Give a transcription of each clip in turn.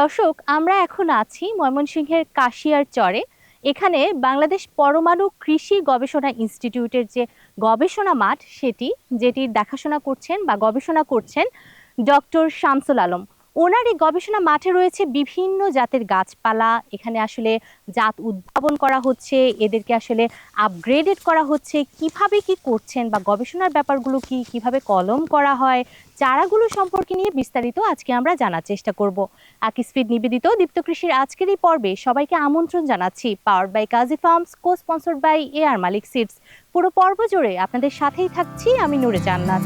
দর্শক, আমরা এখন আছি ময়মনসিংহের কাশিয়ার চরে। এখানে বাংলাদেশ পরমাণু কৃষি গবেষণা ইনস্টিটিউটের যে গবেষণা মাঠ, সেটি যেটির দেখাশোনা করছেন বা গবেষণা করছেন ডক্টর শামসুল আলম। ওনার এই গবেষণা মাঠে রয়েছে বিভিন্ন জাতের গাছপালা। এখানে আসলে জাত উদ্ভাবন করা হচ্ছে, এদেরকে আসলে আপগ্রেডেড করা হচ্ছে। কীভাবে কি করছেন বা গবেষণার ব্যাপারগুলো কি, কীভাবে কলম করা হয়, চারাগুলো সম্পর্কে নিয়ে বিস্তারিত আজকে আমরা জানার চেষ্টা করব। আকিসফিড নিবেদিত দীপ্ত কৃষির আজকের এই পর্বে সবাইকে আমন্ত্রণ জানাচ্ছি power by Kazi farms co sponsored by A R Malik seeds পুরো পর্ব জুড়ে আপনাদের সাথেই থাকছি, আমি নুরে জান্নাত।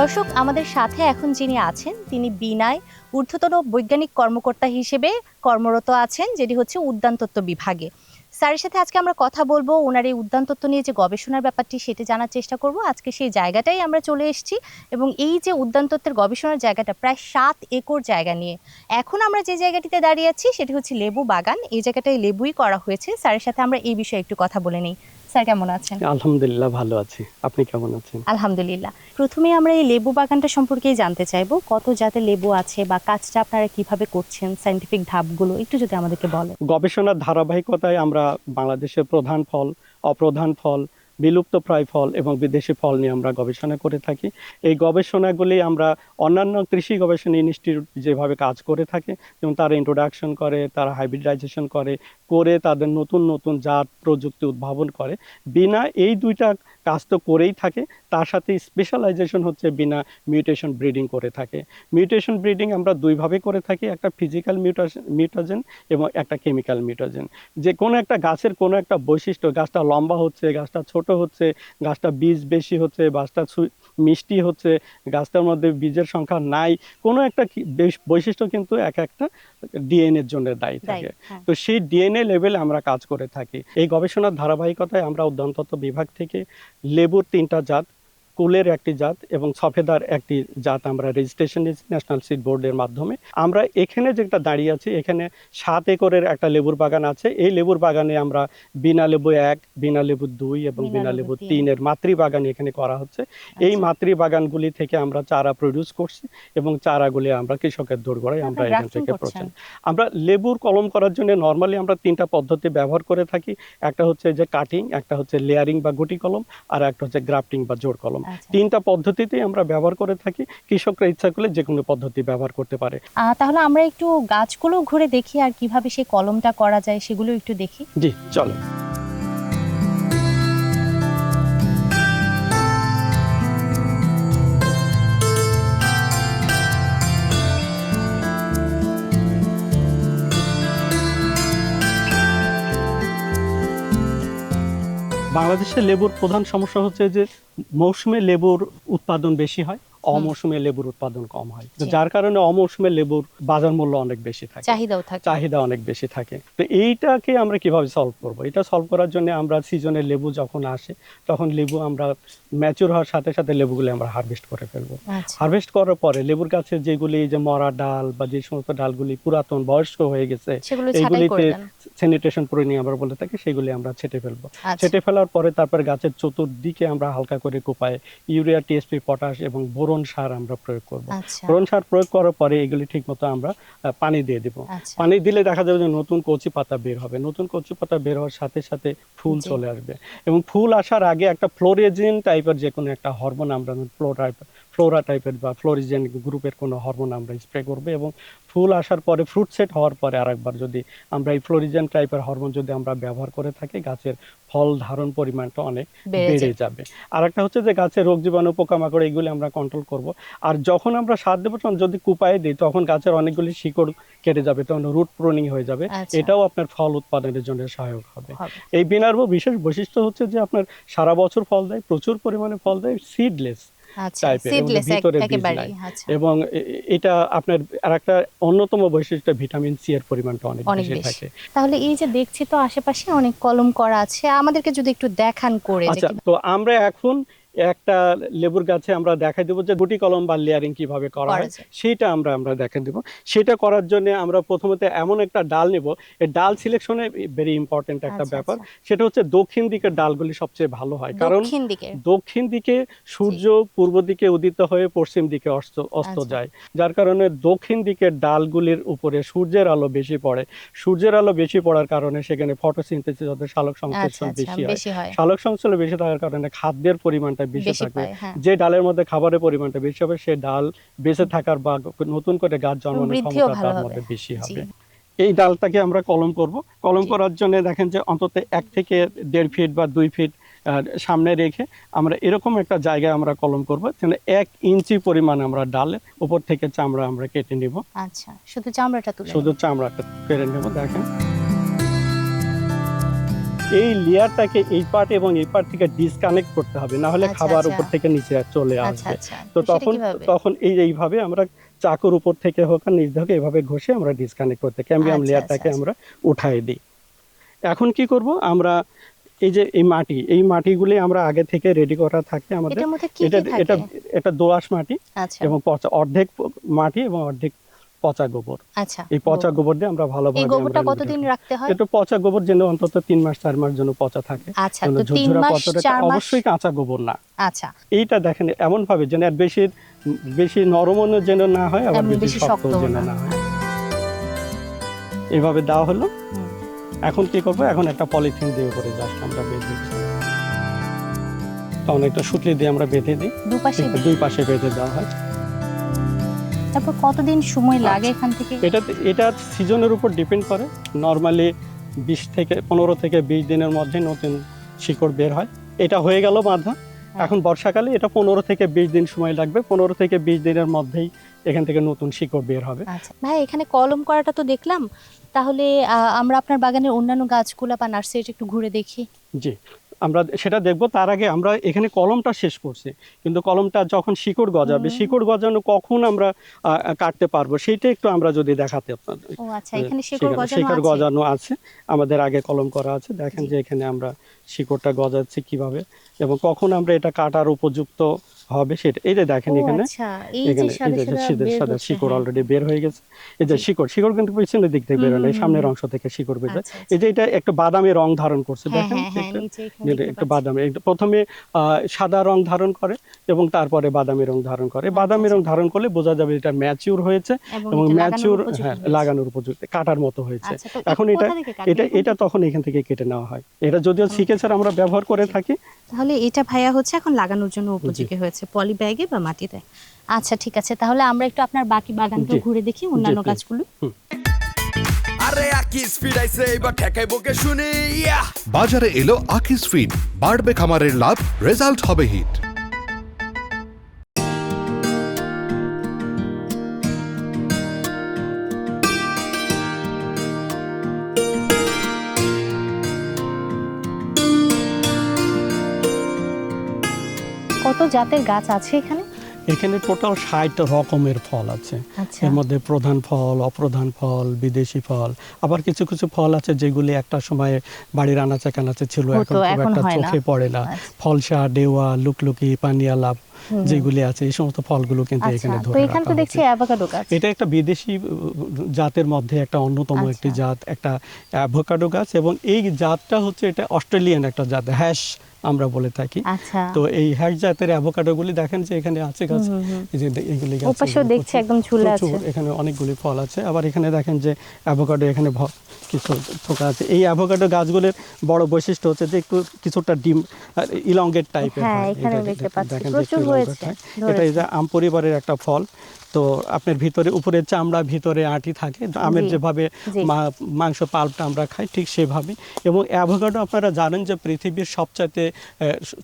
দর্শক, আমাদের সাথে এখন যিনি আছেন, তিনি বিনায় ঊর্ধ্বতন বৈজ্ঞানিক কর্মকর্তা হিসেবে কর্মরত আছেন, যেটি হচ্ছে উদ্যানতত্ত্ব বিভাগে। স্যারের সাথে আজকে আমরা কথা বলব। ওনার এই উদ্যানতত্ত্ব নিয়ে যে গবেষণার ব্যাপারটি, সেটা জানার চেষ্টা করব। আজকে সেই জায়গাটাই আমরা চলে এসেছি এবং এই যে উদ্যানতত্ত্বের গবেষণার জায়গাটা, প্রায় সাত একর জায়গা নিয়ে। এখন আমরা যে জায়গাটিতে দাঁড়িয়ে আছি, সেটি হচ্ছে লেবু বাগান। এই জায়গাটায় লেবুই করা হয়েছে। স্যারের সাথে আমরা এই বিষয়ে একটু কথা বলে নিই। স্যার কেমন আছেন? আলহামদুলিল্লাহ ভালো আছি। আপনি কেমন আছেন? আলহামদুলিল্লাহ। প্রথমে আমরা এই লেবু বাগানটা সম্পর্কেই জানতে চাইব। কত জাতের লেবু আছে বা কাজটা আপনারা কীভাবে করছেন সাইন্টিফিক ধাপগুলো একটু যদি আমাদেরকে বলেন। গবেষণার ধারাবাহিকতায় আমরা বাংলাদেশের প্রধান ফল অপ্রধান ফল বিলুপ্ত প্রায় ফল এবং বিদেশি ফল নিয়ে আমরা গবেষণা করে থাকি। এই গবেষণাগুলি আমরা অন্যান্য কৃষি গবেষণা ইনস্টিটিউট যেভাবে কাজ করে থাকে, যেমন তারা ইন্ট্রোডাকশন করে, তারা হাইব্রিডাইজেশন করে করে তাদের নতুন নতুন জাত প্রযুক্তি উদ্ভাবন করে। বিনা এই দুইটা কাজ তো করেই থাকে, তার সাথে স্পেশালাইজেশন হচ্ছে বিনা মিউটেশন ব্রিডিং করে থাকে। মিউটেশন ব্রিডিং আমরা দুইভাবে করে থাকি, একটা ফিজিক্যাল মিউটাশন মিউটোজেন এবং একটা কেমিক্যাল মিউটোজেন যে কোনো একটা গাছের কোনো একটা বৈশিষ্ট্য, গাছটা লম্বা হচ্ছে, গাছটা ছোট হচ্ছে, গাছটা বীজ বেশি হচ্ছে, গাছটা মিষ্টি হচ্ছে গাছটার মধ্যে বীজের সংখ্যা নাই কোনো একটা বৈশিষ্ট্য কিন্তু এক একটা ডিএনএর জন্য দায়ী থাকে হ্যাঁ। তো সেই ডিএনএ লেভেলে আমরা কাজ করে থাকি এই গবেষণার ধারাবাহিকতায় আমরা উদ্যানতত্ত্ব বিভাগ থেকে লেবুর তিনটা জাত কুলের একটি জাত এবং সফেদার একটি জাত আমরা রেজিস্ট্রেশন ন্যাশনাল সিড বোর্ডের মাধ্যমে আমরা এখানে যেটা দাঁড়িয়ে আছি এখানে সাত একরের একটা লেবুর বাগান আছে এই লেবুর বাগানে আমরা বিনা লেবু এক বিনা লেবু দুই এবং বিনা লেবু লেবু তিন। তিনের মাতৃ বাগান এখানে করা হচ্ছে এই আচ্ছা। মাতৃ বাগানগুলি থেকে আমরা চারা প্রডিউস করছি এবং চারাগুলি আমরা কৃষকের দোরগোড়ায় আমরা এখান থেকে প্রচার আমরা লেবুর কলম করার জন্য নর্মালি আমরা তিনটা পদ্ধতি ব্যবহার করে থাকি একটা হচ্ছে যে কাটিং একটা হচ্ছে লেয়ারিং বা গুটি কলম আর একটা হচ্ছে গ্রাফটিং বা জোর কলম আচ্ছা। তিনটা পদ্ধতিতেই আমরা ব্যবহার করে থাকি কৃষকরা ইচ্ছা করলে যে কোনো পদ্ধতি ব্যবহার করতে পারে। আহ, তাহলে আমরা একটু গাছগুলো ঘুরে দেখি আর কীভাবে সেই কলমটা করা যায় সেগুলো একটু দেখি। জি চলো। বাংলাদেশে লেবুর প্রধান সমস্যা হচ্ছে যে মৌসুমে লেবুর উৎপাদন বেশি হয়। অমৌসুমে লেবুর উৎপাদন কম হয়। যার কারণে অমৌসুমে লেবুর বাজার মূল্য অনেক বেশি থাকে। চাহিদাও থাকে। চাহিদা অনেক বেশি থাকে। তো এইটাকে আমরা কীভাবে সলভ করব? এটা সলভ করার জন্য আমরা সিজনে লেবু যখন আসে তখন লেবু আমরা ম্যাচুর হওয়ার সাথে সাথে লেবুগুলি আমরা হারভেস্ট করে ফেলব। আচ্ছা। হারভেস্ট করার পরে লেবুর গাছে যেগুলি যে মরা ডাল বা যে সমস্ত ডালগুলি পুরাতন বয়স্ক হয়ে গেছে এইগুলিতে স্যানিটেশন করে নিয়ে আমরা বলে থাকি সেগুলি আমরা ছেটে ফেলব। আচ্ছা। ছেটে ফেলার পরে তারপর গাছের চতুর্দিকে আমরা হালকা করে কোপায় ইউরিয়া টিএসপি পটাশ এবং বোরন সার আমরা প্রয়োগ করব। আচ্ছা। বোরন সার প্রয়োগ করার পরে এগুলি ঠিকমতো আমরা পানি দিয়ে দিব। আচ্ছা। পানি দিলে দেখা যাবে যে নতুন কচি পাতা বের হবে। নতুন কচি পাতা বের হওয়ার সাথে সাথে ফুল চলে আসবে। এবং ফুল আসার আগে একটা ফ্লোরেজিন টাইপের যে কোনো একটা হরমোন আমরা ফ্লোরা ফ্লোরা টাইপের বা ফ্লোরিজেন গ্রুপের কোনো হরমোন আমরা স্প্রে করব এবং ফুল আসার পরে ফ্রুট সেট হওয়ার পরে আরেকবার যদি আমরা এই ফ্লোরিজেন টাইপের হরমোন যদি আমরা ব্যবহার করে থাকি গাছের ফল ধারণ পরিমাণটা অনেক বেড়ে যাবে। আর একটা হচ্ছে যে গাছের রোগ জীবাণু পোকামাকড় এগুলি আমরা কন্ট্রোল করব। আর যখন আমরা সার দেবো তখন যদি কুপায়ে দিই তখন গাছের অনেকগুলি শিকড় কেটে যাবে তখন রুট প্রুনিং হয়ে যাবে। আচ্ছা। এটাও আপনার ফল উৎপাদনের জন্য সহায়ক হবে। এই বিনার্ভ বিশেষ বৈশিষ্ট্য হচ্ছে যে আপনার সারা বছর ফল দেয় প্রচুর পরিমাণে ফল দেয় সিডলেস টাইপের এবং ভিতরে বীজ নাই। আচ্ছা এবং এ- এটা আপনার আর একটা অন্যতম বৈশিষ্ট্য ভিটামিন সি এর পরিমাণটা অনেক বেশি। থাকে তাহলে এই যে দেখছি তো আশেপাশে অনেক কলম করা আছে আমাদেরকে যদি একটু দেখান করে আচ্ছা তো আমরা এখন একটা লেবুর গাছে আমরা দেখাই দেবো যে গুটি কলম বা লেয়ারিং কীভাবে করা হয়। সেটা আমরা আমরা দেখাই দেবো। সেটা করার জন্য আমরা প্রথমত এমন একটা ডাল নেব। এই ডাল সিলেকশনে ভেরি ইম্পর্টেন্ট একটা আচ্ছা, ব্যাপার। আচ্ছা। সেটা হচ্ছে দক্ষিণ দিকের ডালগুলি সবচেয়ে ভালো হয়। কারণ দক্ষিণ দিকে সূর্য পূর্ব দিকে উদিত হয়ে পশ্চিম দিকে অস্ত অস্ত আচ্ছা। যায়। যার কারণে দক্ষিণ দিকের ডালগুলির উপরে সূর্যের আলো বেশি পড়ে। সূর্যের আলো বেশি পড়ার কারণে সেখানে ফটোসিনথেসিস অর্থাৎ সালোক আচ্ছা সংশ্লেষণ বেশি হয়। বেশি হয়। সালোক সংশ্লেষণ বেশি থাকার কারণে খাদ্যের পরিমাণটা বেশি বেশি পায় হ্যাঁ। যে ডালের মধ্যে খাবারের পরিমাণটা বেশি হবে সে ডাল বেঁচে থাকার বা নতুন করে গাছ জন্মানোর ক্ষমতা তার মধ্যে বেশি হবে। এই ডালটাকে আমরা কলম করব। কলম করার জন্য দেখেন যে অন্তত এক থেকে দেড় ফিট বা দুই ফিট সামনে রেখে আমরা এরকম একটা জায়গায় আমরা কলম করব যেন এক ইঞ্চি পরিমাণ আমরা ডালের উপর থেকে চামড়া আমরা কেটে নিব। আচ্ছা শুধু চামড়াটা তুলে শুধু চামড়াটা কেটে নেব দেখেন। এই লেয়ারটাকে এই পার্ট এবং এই পার্ট থেকে ডিসকানেক্ট করতে হবে না হলে আচ্ছা, খাবার আচ্ছা। উপর থেকে নিচে চলে আচ্ছা আসবে। তো তখন তখন এই এইভাবে আমরা চাকুর উপর থেকে হোক আর নিচ থেকে এভাবে ঘষে আমরা ডিসকানেক্ট করতে ক্যাম্বিয়াম লেয়ারটাকে আমরা উঠাই দিই। এখন কি করব? আমরা এই যে এই মাটি এই মাটিগুলি আমরা আগে থেকে রেডি করা থাকে আমাদের। এটা এটা এটা দোআঁশ মাটি এবং অর্ধেক মাটি এবং অর্ধেক পচা গোবর। আচ্ছা এই পচা গোবর। দিয়ে আমরা এই ভালোভাবে গোবরটা কতদিন রাখতে হয়? এটা পচা গোবর যেন অন্তত তিন মাস চার মাস জন্য পচা থাকে। আচ্ছা তো তিন ঝুরঝুরা মাস পচা চার মাস অবশ্যই কাঁচা গোবর না। আচ্ছা। এইটা দেখেন এমন ভাবে যেন এর বেশি বেশি নরমও যেন না হয় আবার বেশি শক্ত যেন না। হয়। এইভাবে দেওয়া হলো। এখন কি করব? এখন একটা পলিথিন দিয়ে উপরে জাস্ট আমরা বেঁধে একটা সুতলি দিয়ে আমরা বেঁধে দিই। দুই পাশে বেঁধে দেওয়া হয়। তারপর কতদিন সময় লাগে আচ্ছা। এখান থেকে? এটা এটা সিজনের উপর ডিপেন্ড করে। নর্মালি বিশ থেকে পনেরো থেকে বিশ দিনের মধ্যে নতুন শিকড় বের হয়। এটা হয়ে গেল বাঁধা। হ্যাঁ। এখন বর্ষাকালে এটা পনেরো থেকে বিশ দিন সময় লাগবে। পনেরো থেকে বিশ দিনের মধ্যেই এখান থেকে নতুন শিকড় বের হবে। আচ্ছা। ভাই এখানে কলম করাটা তো দেখলাম। তাহলে আমরা আপনার বাগানের অন্যান্য গাছগুলো বা নার্সারিটা একটু ঘুরে দেখি। জি। আমরা সেটা দেখব তার আগে আমরা এখানে কলমটা শেষ করছি। কিন্তু কলমটা যখন শিকড় গজাবে শিকড় গজানো কখন আমরা আহ, কাটতে পারব সেটা একটু আমরা যদি দেখাতে আপনাদের। ও আচ্ছা এখানে শেকড় সেখানে গজানো শিকড় গজানো আছে। আমাদের আগে কলম করা আছে। দেখেন যে এখানে আমরা শিকড়টা গজাচ্ছি কীভাবে এবং কখন আমরা এটা কাটার উপযুক্ত হবে সেটা এই যে দেখেন এখানে। আচ্ছা বের সাদা হচ্ছে, শিকড় হ্যাঁ। অলরেডি বের হয়ে গেছে। এই যে শিকড় শিকড় কিন্তু পিছনের দিক থেকে বের হয় এই সামনের অংশ থেকে শিকড় বেরোয় আচ্ছা, এই যে এটা একটু বাদামি রং ধারণ করছে হ্যাঁ দেখেন হ্যাঁ হ্যাঁ একটা- বাদামি প্রথমে সাদা রং ধারণ করে এবং তারপরে বাদামি রং ধারণ করে। আচ্ছা, বাদামি রং আচ্ছা। ধারণ করলে বোঝা যাবে এটা ম্যাচিউর হয়েছে এবং ম্যাচিউর হ্যাঁ লাগানোর উপযুক্ত কাটার মতো হয়েছে। আচ্ছা এখন এটা এটা-? এটা? তখন এখান থেকে কেটে নেওয়া হয়। এটা যদিও সিকেচার আমরা ব্যবহার করে থাকি। তাহলে এটা ভাইয়া হচ্ছে এখন লাগানোর জন্য উপযোগী হয়েছে পলি ব্যাগে বা মাটিতে? আচ্ছা ঠিক আছে তাহলে আমরা একটু আপনার বাকি বাগানটা ঘুরে দেখি অন্যান্য. গাছগুলো। আরে আকিস ফিরাইছে এবার ঠেকাই বকে শুনি বাজারে এলো আকিস ফিড বাড়বে খামারের লাভ রেজাল্ট হবে হিট কত জাতের গাছ আছে এখানে? এখানে টোটাল ষাট রকমের ফল আছে। আচ্ছা। এর মধ্যে প্রধান ফল অপ্রধান ফল বিদেশি ফল আবার কিছু কিছু ফল আছে যেগুলি একটা সময়ে বাড়ির আনাচে কানাচে ছিল এখন খুব একটা চোখে পড়ে না। আচ্ছা। ফলসা ডেওয়া লুকলুকি পানিয়ালাপ হুম। যেগুলি আছে এই সমস্ত ফলগুলো কিন্তু আচ্ছা এখানে তো ধরে এখানে তো রাখা দেখছি অ্যাভোকাডো গাছ। এটা একটা বিদেশি জাতের মধ্যে একটা অন্যতম। একটি জাত একটা অ্যাভোকাডো গাছ এবং এই জাতটা হচ্ছে এটা অস্ট্রেলিয়ান একটা জাত হ্যাশ। আমরা বলে থাকি। আচ্ছা। তো এই হ্যাশ জাতের অ্যাভোকাডো গুলি দেখেন যে এখানে আছে গাছ। যে এইগুলি ওপাশেও দেখছি একদম ঝুলে আছে। এখানে অনেকগুলি ফল আছে। আবার এখানে দেখেন যে অ্যাভোকাডো এখানে কিছু থোকা আছে। এই অ্যাভোকাডো গাছগুলির বড় বৈশিষ্ট্য হচ্ছে যে একটু কিছুটা ডিম টাইপের হ্যাঁ, পাচ্ছি। দেখেন। এটা এই যে আম পরিবারের একটা ফল। তো আপনার ভিতরে উপরে চামড়া ভিতরে আটি থাকে। আমের যেভাবে মাংস পাল্পটা আমরা খাই ঠিক সেভাবে। এবং অ্যাভোকাডো আপনারা জানেন যে পৃথিবীর সবচাইতে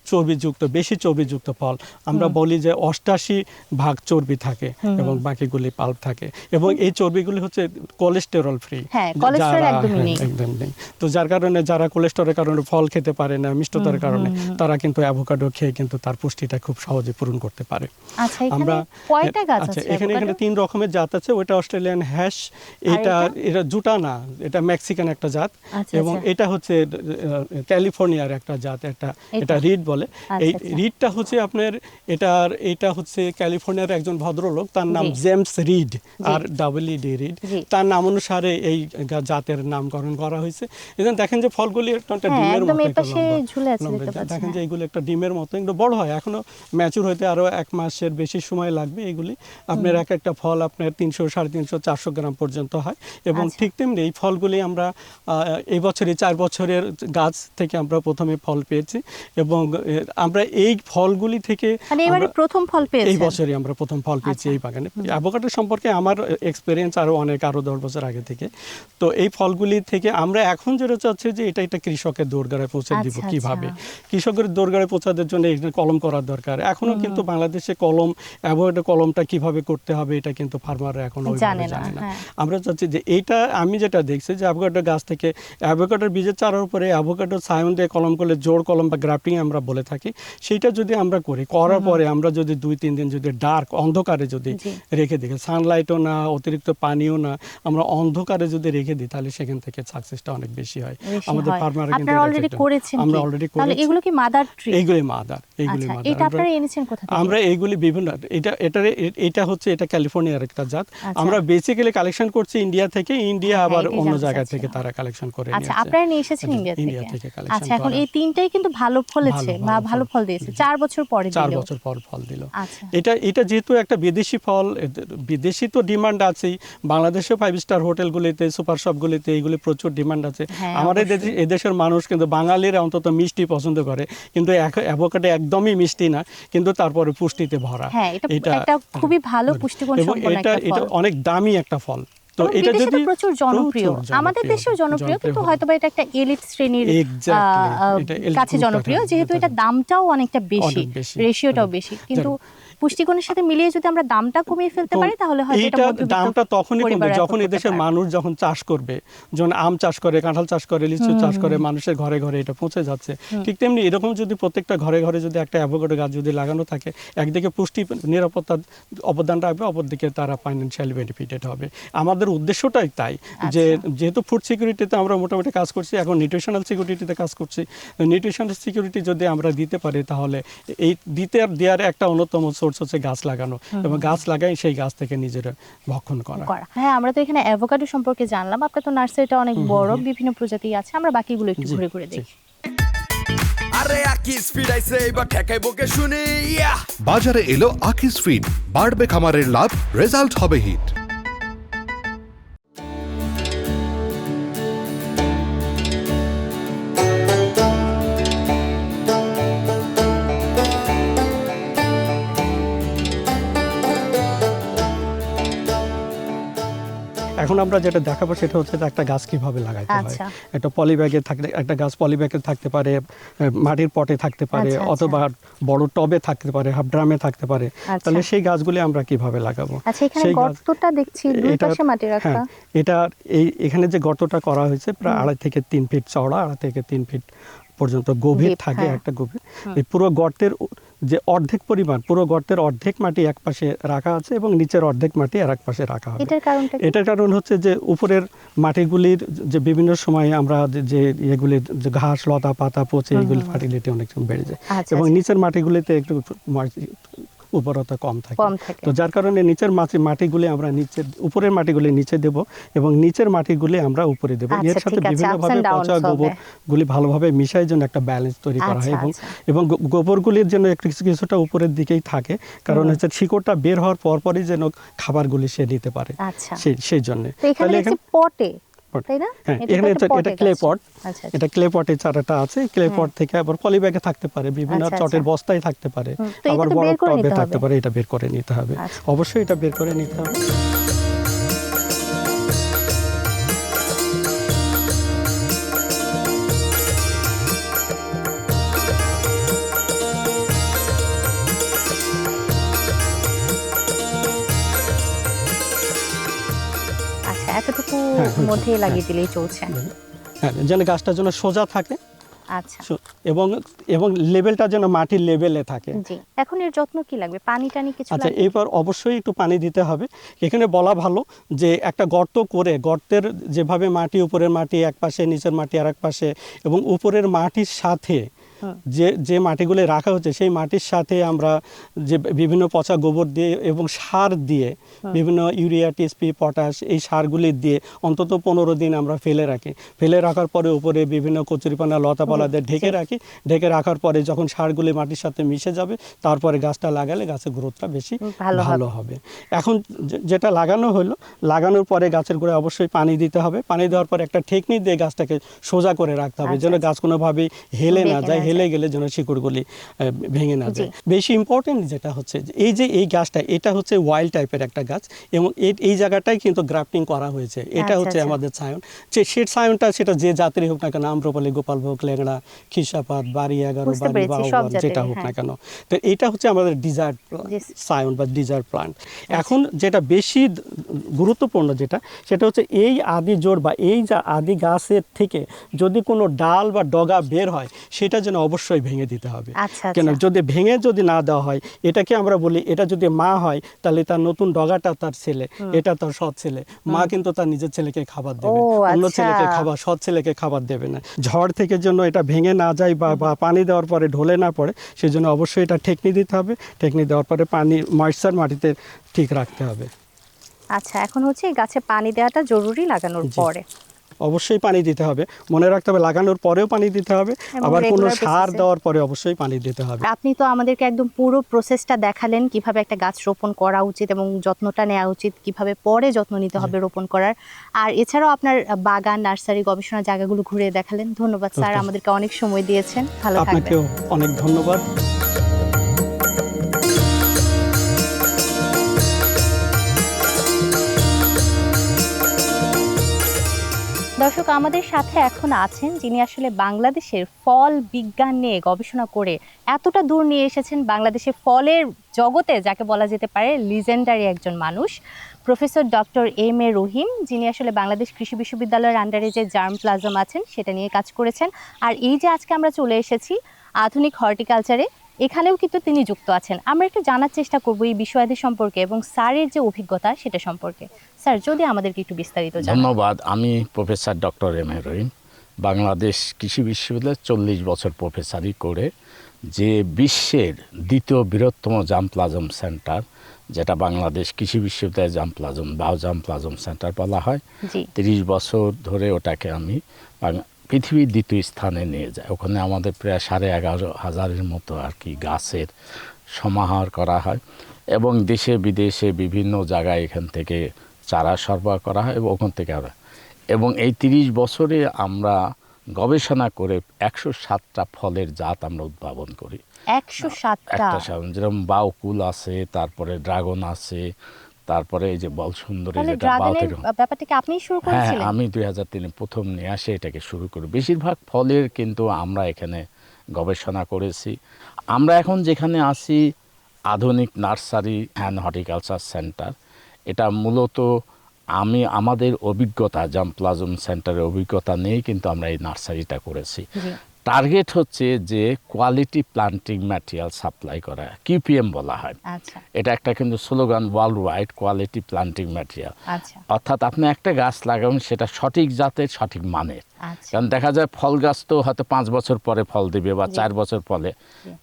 চর্বিযুক্ত বেশি চর্বিযুক্ত ফল। আমরা বলি যে অষ্টাশি ভাগ চর্বি থাকে এবং বাকিগুলি পাল্প থাকে এবং এই চর্বিগুলি হচ্ছে কোলেস্টেরল ফ্রি হ্যাঁ, cholesterol একদমই নেই। একদম নেই। তো যার কারণে যারা কোলেস্টেরলের কারণে ফল খেতে পারে না মিষ্টতার কারণে তারা কিন্তু অ্যাভোকাডো খেয়ে কিন্তু তার পুষ্টিটা খুব সহজে পূরণ করতে পারে। আচ্ছা আমরা আচ্ছা এখানে এখানে তিন রকমের জাত আছে ওইটা অস্ট্রেলিয়ান হ্যাশ এটা এটা? জুটা না এটা মেক্সিকান একটা জাত আচ্ছা, এবং আচ্ছা। এটা হচ্ছে ক্যালিফোর্নিয়ার একটা জাত একটা এটা? এটা রিড বলে। এই আচ্ছা, আচ্ছা। রিডটা হচ্ছে আপনার এটার এটা হচ্ছে ক্যালিফোর্নিয়ার একজন ভদ্রলোক তার নাম জেমস রিড আর ডাবল ডি রিড। তার নাম অনুসারে এই জাতের নামকরণ করা হয়েছে। এবং দেখেন যে ফলগুলি একটা একটা হ্যাঁ, ডিমের মতো এই একটা দেখেন যে হ্যাঁ। এগুলো একটা ডিমের মতো এগুলো বড় হয় এখনও ম্যাচুর হতে আরও এক মাসের বেশি সময় লাগবে এগুলি। আপনার এক একটা ফল আপনার তিনশো সাড়ে তিনশো চারশো গ্রাম পর্যন্ত হয়। এবং আচ্ছা। ঠিক তেমনি এই ফলগুলি আমরা এই বছরে চার বছরের গাছ থেকে আমরা প্রথমে ফল পেয়েছি। এবং আমরা এই ফলগুলি থেকে মানে প্রথম ফল এই বছরই আমরা প্রথম ফল পেয়েছি আচ্ছা। এই বাগানে। অ্যাভোকাডো সম্পর্কে আমার এক্সপিরিয়েন্স আরও অনেক আরও দশ বছর আগে থেকে। তো এই ফলগুলি থেকে আমরা এখন যেটা চাচ্ছি যে এটা একটা কৃষকের দোরগাড়ায় পৌঁছে দিব আচ্ছা, কীভাবে? আচ্ছা। কৃষকের দোরগাড়ায় পৌঁছাদের জন্য এখানে কলম করার দরকার। এখনও কিন্তু বাংলাদেশে কলম অ্যাভোকাডো কলমটা কীভাবে করতে হবে এটা কিন্তু ফার্মাররা এখনও ওইভাবে জানে না, জানে না। হ্যাঁ। আমরা চাচ্ছি যে এইটা আমি যেটা দেখছি যে অ্যাভোকাডো গাছ থেকে অ্যাভোকাডোর বীজের চারার উপরে অ্যাভোকাডো সায়ন দিয়ে কলম করলে জোর কলম বা গ্রাফটিং আমরা বলে থাকি সেইটা যদি আমরা করি করার পরে আমরা যদি দুই তিন দিন যদি ডার্ক অন্ধকারে যদি রেখে দিই সানলাইটও না অতিরিক্ত পানিও না আমরা অন্ধকারে যদি রেখে দিই তাহলে সেখান থেকে সাকসেসটা অনেক বেশি হয়। আমাদের। ফার্মার আপনারা অলরেডি করেছেন আমরা? অলরেডি তাহলে এগুলো কি মাদার ট্রি এইগুলি মাদার আচ্ছা মাদার এটা আপনারা এনেছেন কোথা থেকে? আমরা এইগুলি বিভিন্ন এটা এটার এটা হচ্ছে এটা ক্যালিফোর্নিয়ার একটা জাত। আচ্ছা। আমরা বেসিক্যালি কালেকশন করছি ইন্ডিয়া থেকে ইন্ডিয়া আবার অন্য জায়গা থেকে তারা কালেকশন করে আচ্ছা আপনারা নিয়ে এসেছেন ইন্ডিয়া থেকে। আচ্ছা এখন এই তিনটাই কিন্তু ভালো ফলেছে বা ভালো ফল। দিয়েছে। চার বছর পরে চার বছর পর ফল দিল। আচ্ছা। এটা এটা যেহেতু একটা বিদেশি ফল বিদেশি তো ডিমান্ড আছেই। বাংলাদেশেও ফাইভ স্টার হোটেলগুলিতে সুপার শপগুলিতে এইগুলি প্রচুর ডিমান্ড আছে। হ্যাঁ, আমাদের এদেশের মানুষ কিন্তু বাঙালিরা অন্তত মিষ্টি পছন্দ করে। কিন্তু অ্যাভোকাডো একদমই মিষ্টি না কিন্তু তারপরে পুষ্টিতে ভরা। হ্যাঁ এটা খুবই ভালো পুষ্টিগুণ এবং সম্পন্ন এটা একটা এটা অনেক দামি একটা ফল। তো এটা যদি প্রচুর জনপ্রিয় আমাদের দেশেও জনপ্রিয় কিন্তু। হয়তো এটা একটা এলিট শ্রেণির কাছে জনপ্রিয় যেহেতু এটা দামটাও অনেকটা বেশি অনেক বেশি। রেশিওটাও বেশি কিন্তু পুষ্টিগুণের সাথে মিলিয়ে যদি আমরা দামটা কমিয়ে ফেলতে পারি তাহলে হয়তো এটা দামটা তখনই কমবে যখন এদেশের মানুষ যখন চাষ করবে যখন আম চাষ করে কাঁঠাল চাষ করে লিচু চাষ করে মানুষের ঘরে ঘরে এটা পৌঁছে যাচ্ছে। ঠিক তেমনি এরকম যদি প্রত্যেকটা ঘরে ঘরে যদি একটা অ্যাভোকাডো গাছ যদি লাগানো থাকে একদিকে পুষ্টি নিরাপত্তার অবদান রাখবে অপরদিকে তারা ফাইন্যান্সিয়ালি বেনিফিটেড হবে। আমাদের উদ্দেশ্যটাই তাই যে আচ্ছা। যেহেতু ফুড সিকিউরিটিতে আমরা মোটামুটি কাজ করছি এখন নিউট্রিশনাল সিকিউরিটিতে কাজ করছি নিউট্রিশনাল সিকিউরিটি যদি আমরা দিতে পারি তাহলে এই দিতে আর দেওয়ার একটা অন্যতম সোর্স হচ্ছে গাছ লাগানো এবং গাছ লাগাই সেই গাছ থেকে নিজেরা ভক্ষণ করা। হ্যাঁ আমরা তো এখানে অ্যাভোকাডো সম্পর্কে জানলাম। আপনার তো নার্সারিটা অনেক বড় বিভিন্ন প্রজাতি আছে। আমরা বাকিগুলো একটু ঘুরে ঘুরে দেখি। আরে আকি ফিড আইছে এবার ঠেকাই বকে শুনি। ইয়া! বাজারে এলো আকিস ফিড বাড়বে খামারের লাভ রেজাল্ট হবে হিট এখন আমরা যেটা দেখাবো সেটা হচ্ছে একটা গাছ কীভাবে লাগাইতে হয় আচ্ছা। একটা পলি ব্যাগে থাকতে একটা গাছ পলি ব্যাগে থাকতে পারে মাটির পটে থাকতে পারে আচ্ছা, আচ্ছা। অথবা বড় টবে থাকতে পারে হাফ ড্রামে থাকতে পারে। তাহলে সেই গাছগুলি আমরা কীভাবে লাগাবো সেই গর্তটা দেখছি দুই পাশে মাটি রাখা হ্যাঁ এটা এই এখানে যে গর্তটা করা হয়েছে প্রায় আড়াই থেকে তিন ফিট চওড়া আড়াই থেকে তিন ফিট পর্যন্ত গভীর থাকে হ্যাঁ। একটা গভীর। এই পুরো গর্তের যে অর্ধেক পরিমাণ পুরো গর্তের অর্ধেক মাটি এক পাশে রাখা আছে এবং নিচের অর্ধেক মাটি আর এক পাশে রাখা হবে। এটার কারণ হচ্ছে যে উপরের মাটিগুলির যে বিভিন্ন সময়ে আমরা যে- এগুলি যে ঘাস লতা পাতা পচে এগুলি ফার্টিলিটি অনেক সময় বেড়ে যায়। আচ্ছা, এবং আচ্ছা। নিচের মাটিগুলিতে একটু উর্বরতা কম থাকে। তো যার কারণে নিচের মাটি মাটিগুলি আমরা নিচে উপরের মাটিগুলি নিচে দেব এবং নিচের মাটিগুলি আমরা উপরে দেব। আচ্ছা, এর সাথে বিভিন্নভাবে পচা। গোবরগুলি ভালোভাবে মিশাই জন্য একটা ব্যালেন্স তৈরি করা হয় আচ্ছা, এবং আচ্ছা। এবং গোবরগুলির জন্য একটু কিছু কিছুটা উপরের দিকেই থাকে। কারণ হচ্ছে শিকড়টা বের হওয়ার পরপরই যেন খাবারগুলি সে নিতে পারে। সেই জন্য। তো এখানে দেখছি পটে তাই না? হ্যাঁ এখানে এটা- ক্লে পট আচ্ছা আচ্ছা। এটা ক্লে পটে চারাটা আছে। ক্লে পট থেকে আবার পলি ব্যাগে থাকতে পারে। বিভিন্ন আচ্ছা, চটের আচ্ছা। বস্তায় থাকতে পারে। আবার বড় টবে থাকতে পারে। এটা বের করে নিতে হবে। আচ্ছা। অবশ্যই এটা বের করে নিতে হবে। এতটুকু হ্যাঁ, হ্যাঁ, মধ্যে হ্যাঁ। লাগিয়ে দিলেই চলছে। হ্যাঁ যেন গাছটা যেন সোজা থাকে। আচ্ছা। এবং এবং লেভেলটা যেন মাটির লেভেলে থাকে। জি এখন এর যত্ন কি লাগবে? পানি টানি কিছু আচ্ছা এবার অবশ্যই একটু পানি দিতে হবে। এখানে বলা ভালো যে একটা গর্ত করে গর্তের যেভাবে মাটি উপরের মাটি এক পাশে নিচের মাটি আর এক পাশে এবং উপরের মাটির সাথে যে যে মাটিগুলো রাখা হচ্ছে সেই মাটির সাথে আমরা যে বিভিন্ন পচা গোবর দিয়ে এবং সার দিয়ে বিভিন্ন ইউরিয়া টিএসপি পটাশ এই সারগুলি দিয়ে অন্তত পনেরো দিন আমরা ফেলে রাখি। ফেলে রাখার পরে উপরে বিভিন্ন কচুরিপানা লতাপালা দিয়ে ঢেকে রাখি। ঢেকে রাখার পরে যখন সারগুলি মাটির সাথে মিশে যাবে তারপরে গাছটা লাগালে গাছের গ্রোথটা বেশি ভালো হবে। এখন যেটা লাগানো হলো লাগানোর পরে গাছের গোড়ায় অবশ্যই পানি দিতে হবে। পানি দেওয়ার পরে একটা টেকনিক দিয়ে গাছটাকে সোজা করে রাখতে হবে যেন আচ্ছা, গাছ কোনোভাবেই হেলে না যায় না গেলে যেন শিকড়গুলি ভেঙে না যায়। বেশি ইম্পর্টেন্ট যেটা হচ্ছে এই যে এই গাছটা এটা হচ্ছে ওয়াইল্ড টাইপের একটা গাছ এবং এই- জায়গাটাই কিন্তু গ্রাফটিং করা হয়েছে। এটা আচ্ছা, হচ্ছে আচ্ছা। আমাদের সায়ন যে সে সায়নটা সেটা যে জাতেরই হোক না কেন আম্রপালি গোপালভোগ লেংড়া খিসাপাত বাড়ি এগারো বাড়ি বাউবান যেটা হোক না হ্যাঁ। কেন। তো এটা হচ্ছে আমাদের ডিজায়ার Yes. সায়ন বা ডিজায়ার প্লান্ট এখন যেটা বেশি গুরুত্বপূর্ণ যেটা সেটা হচ্ছে এই আদি জোর বা এই যা আদি গাছের থেকে যদি কোনো ডাল বা ডগা বের হয় সেটা যেন অবশ্যই ভেঙে দিতে হবে। আচ্ছা, কেন? আচ্ছা। যদি ভেঙে যদি না দেওয়া হয় এটাকে আমরা বলি এটা যদি মা হয় তাহলে তার নতুন ডগাটা তার ছেলে এটা তার সৎ ছেলে। মা কিন্তু তার নিজের ছেলেকে খাবার দেবে অন্য আচ্ছা। ছেলেকে খাবার সৎ ছেলেকে খাবার দেবে না। ঝড় থেকে জন্য এটা ভেঙে না যায় বা বা পানি দেওয়ার পরে ঢলে না পড়ে সেই জন্য অবশ্যই এটা ঠেকনি দিতে হবে। ঠেকনি দেওয়ার পরে পানি ময়েশ্চার মাটিতে ঠিক রাখতে হবে। আচ্ছা এখন হচ্ছে গাছে পানি দেওয়াটা জরুরি লাগানোর পরে। অবশ্যই পানি দিতে হবে। মনে রাখতে হবে লাগানোর পরেও পানি দিতে হবে। আবার কোনো সার দেওয়ার পরে অবশ্যই পানি দিতে হবে। আপনি তো আমাদেরকে একদম পুরো প্রসেসটা দেখালেন কীভাবে একটা গাছ রোপণ করা উচিত এবং যত্নটা নেওয়া উচিত কীভাবে পরে যত্ন নিতে হবে রোপণ করার। আর এছাড়াও আপনার বাগান নার্সারি গবেষণা জায়গাগুলো ঘুরে দেখালেন। ধন্যবাদ স্যার। আমাদেরকে অনেক সময় দিয়েছেন। ভালো থাকবেন। আপনাকেও অনেক ধন্যবাদ। দর্শক, আমাদের সাথে এখন আছেন যিনি আসলে বাংলাদেশের ফল বিজ্ঞান নিয়ে গবেষণা করে এতটা দূর নিয়ে এসেছেন বাংলাদেশের ফলের জগতে, যাকে বলা যেতে পারে লিজেন্ডারি একজন মানুষ professor doctor M A Rahim, যিনি আসলে বাংলাদেশ কৃষি বিশ্ববিদ্যালয়ের আন্ডারে যে জার্ম প্লাজম আছেন, সেটা নিয়ে কাজ করেছেন। আর এই যে আজকে আমরা চলে এসেছি আধুনিক হর্টিকালচারে এখানেও কিন্তু তিনি যুক্ত আছেন। আমরা একটু জানার চেষ্টা করব এই বিষয়াদি সম্পর্কে এবং স্যারের যে অভিজ্ঞতা, সেটা সম্পর্কে। স্যার যদি আমাদেরকে একটু বিস্তারিত ধন্যবাদ। আমি professor doctor M A Rahim. Bangladesh কৃষি বিশ্ববিদ্যালয়ে চল্লিশ বছর প্রফেসরই করে যে বিশ্বের দ্বিতীয় বৃহত্তম জাম প্লাজম সেন্টার যেটা বাংলাদেশ কৃষি বিশ্ববিদ্যালয় জাম প্লাজম বা জাম প্লাজম সেন্টার বলা হয় তিরিশ বছর ধরে ওটাকে আমি পৃথিবীর দ্বিতীয় স্থানে নিয়ে যাই। ওখানে আমাদের প্রায় সাড়ে এগারো হাজারের মতো আর কি গাছের সমাহার করা হয় এবং দেশে বিদেশে বিভিন্ন জায়গায় এখান থেকে চারা সরবরাহ করা হয় এবং ওখান থেকে আমরা এবং এই তিরিশ বছরে আমরা গবেষণা করে একশো সাতটা ফলের জাত আমরা উদ্ভাবন করি। একশো সাতটা? একটা যেরকম বাউকুল আছে তারপরে ড্রাগন আছে তারপরে এই যে বল সুন্দরী যেটা বাউতের শুরু হ্যাঁ আমি দুই হাজার তিনে প্রথম নিয়ে আসে এটাকে শুরু করি। বেশিরভাগ ফলের কিন্তু আমরা এখানে গবেষণা করেছি। আমরা এখন যেখানে আছি আধুনিক নার্সারি অ্যান্ড হর্টিকালচার সেন্টার। এটা মূলত আমি, আমাদের অভিজ্ঞতা জাম প্লাজম সেন্টারের অভিজ্ঞতা নিয়েই কিন্তু আমরা এই নার্সারিটা করেছি। টার্গেট হচ্ছে যে কোয়ালিটি প্লান্টিং ম্যাটেরিয়াল সাপ্লাই করা কিউপিএম বলা হয়। আচ্ছা। এটা একটা কিন্তু slogan world wide quality planting material অর্থাৎ আপনি একটা গাছ লাগাবেন সেটা সঠিক জাতের সঠিক মানের। আচ্ছা। কারণ দেখা যায় ফল গাছ তো হয়তো পাঁচ বছর পরে ফল দিবে বা চার বছর পরে।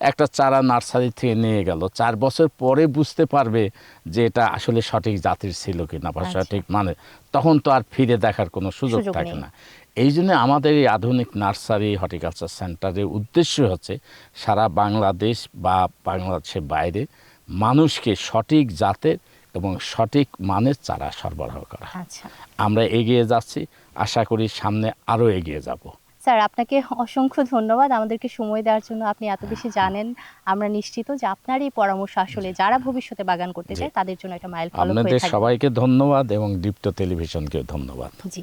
একটা চারা নার্সারি থেকে নিয়ে গেল চার বছর পরে বুঝতে পারবে যে এটা আসলে সঠিক জাতির ছিল কিনা বা আচ্ছা। সঠিক মানে তখন তো আর ফিরে দেখার কোনো সুযোগ থাকে না। এই জন্য আমাদের এই আধুনিক নার্সারি হর্টিকালচার সেন্টারের উদ্দেশ্য হচ্ছে সারা বাংলাদেশ বা বাংলাদেশের বাইরে মানুষকে সঠিক জাতের এবং সঠিক মানের চারা সরবরাহ করা। আচ্ছা। আমরা এগিয়ে যাচ্ছি আশা করি সামনে আরও এগিয়ে যাব। স্যার আপনাকে অসংখ্য ধন্যবাদ আমাদেরকে সময় দেওয়ার জন্য। আপনি এত বেশি জানেন আমরা নিশ্চিত যে আপনার এই পরামর্শ আসলে যারা ভবিষ্যতে বাগান করতে চায় তাদের জন্য একটা মাইল আপনাদের সবাইকে ধন্যবাদ এবং দীপ্ত টেলিভিশনকে ধন্যবাদ। জি।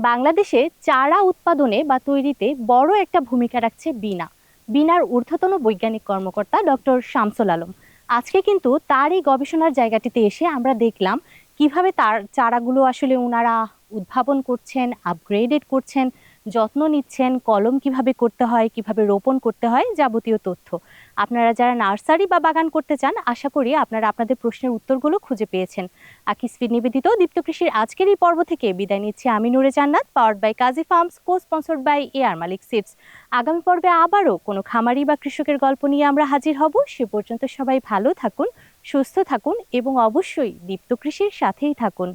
বাংলাদেশে চারা উৎপাদনে বা তৈরিতে বড় একটা ভূমিকা রাখছে বিনা বিনার ঊর্ধ্বতন বৈজ্ঞানিক কর্মকর্তা ডক্টর শামসুল আলম। আজকে কিন্তু তার এই গবেষণার জায়গাটিতে এসে আমরা দেখলাম কীভাবে তার চারাগুলো আসলে ওনারা উদ্ভাবন করছেন আপগ্রেডেড করছেন যত্ন নিচ্ছেন, কলম কীভাবে করতে হয়, কীভাবে রোপণ করতে হয় যাবতীয় তথ্য। আপনারা যারা নার্সারি বা বাগান করতে চান, আশা করি আপনারা আপনাদের প্রশ্নের উত্তরগুলো খুঁজে পেয়েছেন। আকিসফির নিবেদিত দীপ্ত কৃষির আজকের এই পর্ব থেকে বিদায় নিচ্ছি আমি Nure Jannat powered by Kazi farms co sponsored by A R Malik seeds আগামী পর্বে আবারও কোনো খামারি বা কৃষকের গল্প নিয়ে আমরা হাজির হব। সে পর্যন্ত সবাই ভালো থাকুন, সুস্থ থাকুন এবং অবশ্যই দীপ্ত কৃষির সাথেই থাকুন।